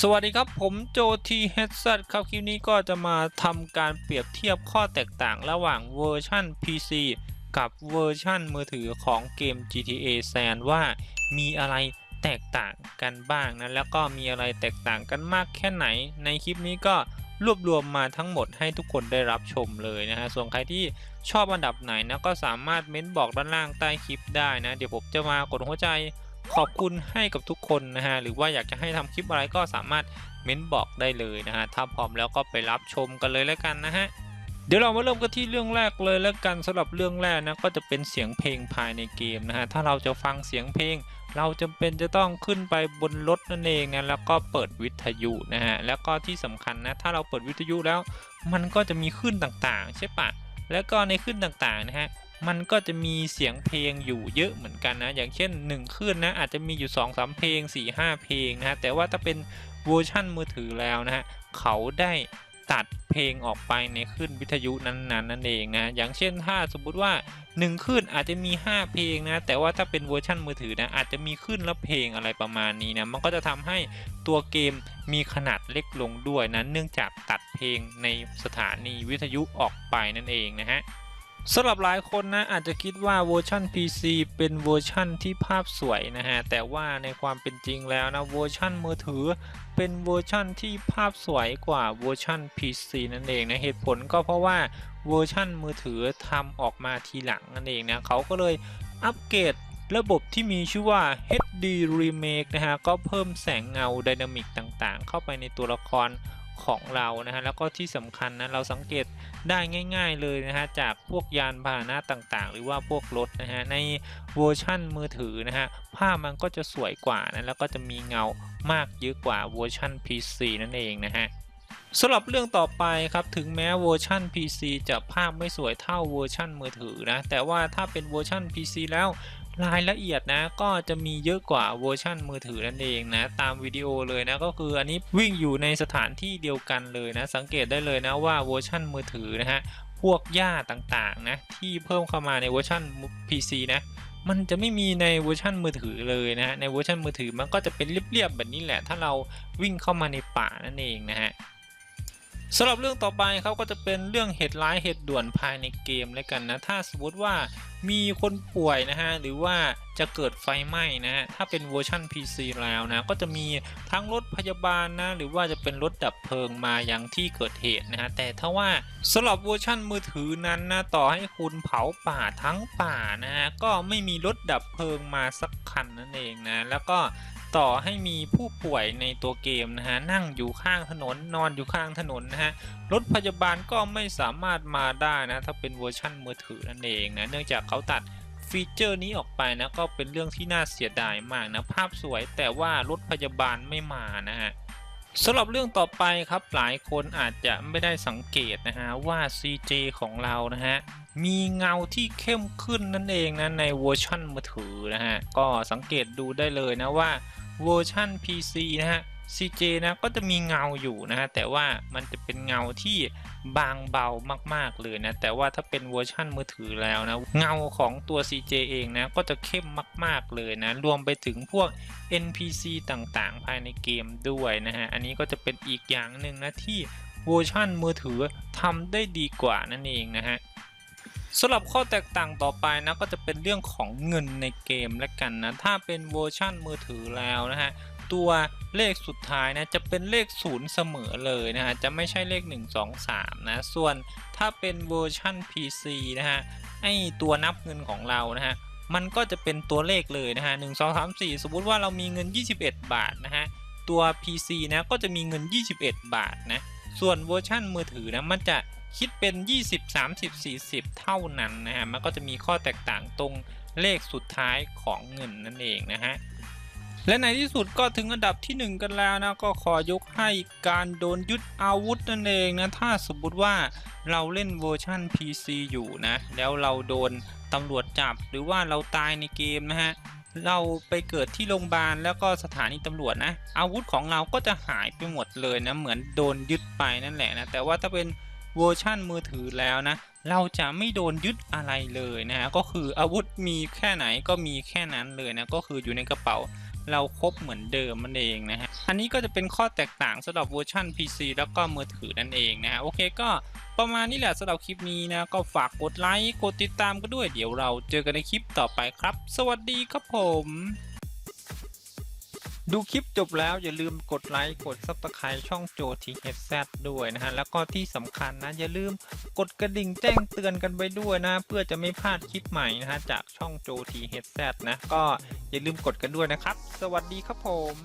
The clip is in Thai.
สวัสดีครับผมโจทีเฮดซัครับคลิปนี้ก็จะมาทำการเปรียบเทียบข้อแตกต่างระหว่างเวอร์ชัน PC กับเวอร์ชันมือถือของเกม GTA San ว่ามีอะไรแตกต่างกันบ้างนะแล้วก็มีอะไรแตกต่างกันมากแค่ไหน ในคลิปนี้ก็รวบรวมมาทั้งหมดให้ทุกคนได้รับชมเลยนะฮะส่วนใครที่ชอบอันดับไหนนะก็สามารถเม้นบอกด้านล่างใต้คลิปได้นะ เดี๋ยวผมจะมากดหัวใจ ขอบคุณให้กับทุกคนนะฮะหรือว่าอยากจะให้ทำคลิปอะไรก็สามารถเม้นบอกได้เลยนะฮะถ้าพร้อมแล้วก็ไปรับชมกันเลยแล้วกันนะฮะเดี๋ยวเรามาเริ่มกันที่เรื่องแรกเลยแล้วกันสำหรับเรื่องแรกนะก็จะเป็นเสียงเพลงภายในเกมนะฮะถ้าเราจะฟังเสียงเพลง เราจำเป็นจะต้องขึ้นไปบนรถนั่นเองนะแล้วก็เปิดวิทยุนะฮะแล้วก็ที่สำคัญนะถ้าเราเปิดวิทยุแล้ว มันก็จะมีขึ้นต่างๆ ใช่ปะแล้วก็ในขึ้นต่างๆนะฮะ มันก็จะมีเสียงเพลงอยู่เยอะเหมือนกันนะ อย่างเช่น1คลื่นนะอาจจะมีอยู่2 3เพลง 4 5 เพลงนะฮะแต่ว่าถ้าเป็นเวอร์ชั่นมือถือแล้วนะฮะเขาได้ตัดเพลงออกไปในคลื่นวิทยุนั้นๆนั่นเองนะอย่างเช่นถ้าสมมุติว่า 1คลื่นอาจจะมี 5 เพลงนะแต่ว่าถ้าเป็นเวอร์ชันมือถือนะอาจจะมีคลื่นละเพลงอะไรประมาณนี้นะมันก็จะทำให้ตัวเกมมีขนาดเล็กลงด้วยนะเนื่องจากตัดเพลงในสถานีวิทยุออกไปนั่นเองนะฮะ สำหรับหลายคนนะอาจจะคิดว่าเวอร์ชัน PC เป็นเวอร์ชันที่ภาพสวยนะฮะ แต่ว่าในความเป็นจริงแล้วนะเวอร์ชันมือถือ เป็นเวอร์ชันที่ภาพสวยกว่าเวอร์ชัน PC นั่นเองนะเหตุผลก็เพราะว่าเวอร์ชันมือถือทำออกมาทีหลังนั่นเองนะเขาก็เลยอัปเกรดระบบที่มีชื่อว่า HD Remake นะฮะ ก็เพิ่มแสงเงาไดนามิกต่างๆ เข้าไปในตัวละคร ของเรานะฮะแล้วก็ที่สำคัญนะเราสังเกตได้ง่าย ๆเลยนะฮะจากพวกยานพาหนะต่างๆ หรือว่าพวกรถนะฮะในเวอร์ชั่นมือถือนะฮะภาพมันก็จะสวยกว่านะแล้วก็จะมีเงามากเยอะกว่าเวอร์ชัน PC นั่นเองนะฮะสำหรับเรื่องต่อไปครับถึงแม้เวอร์ชัน PC จะภาพไม่สวยเท่าเวอร์ชันมือถือนะแต่ว่าถ้าเป็นเวอร์ชัน PC แล้ว รายละเอียดนะก็จะมีเยอะกว่าเวอร์ชันมือถือนั่นเองนะตามวิดีโอเลยนะก็คืออันนี้วิ่งอยู่ในสถานที่เดียวกันเลยนะสังเกตได้เลยนะว่าเวอร์ชันมือถือนะฮะพวกหญ้าต่างๆนะที่เพิ่มเข้ามาในเวอร์ชัน PC นะมันจะไม่มีในเวอร์ชันมือถือเลยนะฮะในเวอร์ชันมือถือมันก็จะเป็นเรียบๆแบบนี้แหละ ถ้าเราวิ่งเข้ามาในป่านั่นเองนะฮะ สำหรับเรื่องต่อไปเขาก็จะเป็นเรื่องเหตุร้ายเหตุด่วนภายในเกมแล้วกันนะถ้าสมมติว่ามีคนป่วยนะฮะหรือว่าจะเกิดไฟไหม้นะฮะถ้าเป็นเวอร์ชัน PC แล้วนะก็จะมีทั้งรถพยาบาลนะหรือว่าจะเป็นรถดับเพลิงมายังที่เกิดเหตุนะฮะแต่ถ้าว่าสำหรับเวอร์ชันมือถือนั้นนะต่อให้คุณเผาป่าทั้งป่านะฮะก็ไม่มีรถดับเพลิงมาสักคันนั่นเองนะแล้วก็ ต่อให้มีผู้ป่วยในตัวเกมนะฮะนั่งอยู่ข้างถนนนอนอยู่ข้างถนนนะฮะรถพยาบาลก็ไม่สามารถมาได้นะถ้าเป็นเวอร์ชันมือถือนั่นเองนะเนื่องจากเขาตัดฟีเจอร์นี้ออกไปนะก็เป็นเรื่องที่น่าเสียดายมากนะภาพสวยแต่ว่ารถพยาบาลไม่มานะฮะสำหรับเรื่องต่อไปครับหลายคนอาจจะไม่ได้สังเกตนะฮะว่า CJ ของเรานะฮะมีเงาที่เข้มขึ้นนั่นเองนะในเวอร์ชันมือถือนะฮะก็สังเกตดูได้เลยนะว่า เวอร์ชัน PC นะฮะ CJ นะก็จะมีเงาอยู่นะฮะแต่ว่ามันจะเป็นเงาที่บางเบามากๆเลยนะแต่ว่าถ้าเป็นเวอร์ชันมือถือแล้วนะเงาของตัว CJ เองนะก็จะเข้มมาก ๆเลยนะรวมไปถึงพวก NPC ต่างๆ ภายในเกมด้วยนะฮะอันนี้ก็จะเป็นอีกอย่างหนึ่งนะที่เวอร์ชันมือถือทำได้ดีกว่านั่นเองนะฮะ สำหรับข้อแตกต่างต่อไปนะก็จะเป็นเรื่องของเงินในเกมและกันนะ ถ้าเป็นเวอร์ชันมือถือแล้วนะฮะตัวเลขสุดท้ายนะจะเป็นเลขศูนย์เสมอเลยนะฮะจะไม่ใช่เลข 1 2 3 นะ ส่วนถ้าเป็นเวอร์ชัน PC นะฮะไอตัวนับเงินของเรานะฮะมันก็จะเป็นตัวเลขเลยนะฮะ1 2 3 4สมมุติว่าเรามีเงิน 21 บาทนะฮะตัว PC นะก็จะมีเงิน 21 บาทนะ ส่วนเวอร์ชันมือถือนะมันจะคิดเป็น 20 30 40 เท่านั้นนะฮะ มันก็จะมีข้อแตกต่างตรงเลขสุดท้ายของเงินนั่นเองนะฮะ และในที่สุดก็ถึงอันดับที่ 1 กันแล้วนะ ก็ขอยกให้การโดนยึดอาวุธนั่นเองนะ ถ้าสมมติว่าเราเล่นเวอร์ชัน PC อยู่นะ แล้วเราโดนตำรวจจับหรือว่าเราตายในเกมนะฮะ เราไปเกิดที่โรงพยาบาลแล้วก็สถานีตำรวจนะ อาวุธของเราก็จะหายไปหมดเลยนะ เหมือนโดนยึดไปนั่นแหละนะ แต่ว่าถ้าเป็นเวอร์ชั่นมือถือแล้วนะ เราจะไม่โดนยึดอะไรเลยนะฮะ ก็คืออาวุธมีแค่ไหนก็มีแค่นั้นเลยนะ ก็คืออยู่ในกระเป๋า เราครบเหมือนเดิมมันเองนะฮะ อันนี้ก็จะเป็นข้อแตกต่างสำหรับเวอร์ชัน PC แล้วก็มือถือนั่นเองนะฮะ โอเคก็ประมาณนี้แหละสำหรับคลิปนี้นะ ก็ฝากกดไลค์กดติดตามก็ด้วยเดี๋ยวเราเจอกันในคลิปต่อไปครับ สวัสดีครับผม ดูคลิปจบแล้วอย่าลืมกดไลค์กด Subscribe ช่องโจ THZ ด้วยนะฮะ แล้วก็ที่สำคัญนะ อย่าลืมกดกระดิ่งแจ้งเตือนกันไปด้วยนะ เพื่อจะไม่พลาดคลิปใหม่นะฮะจากช่องโจ THZ นะก็ อย่าลืมกดกันด้วยนะครับ สวัสดีครับผม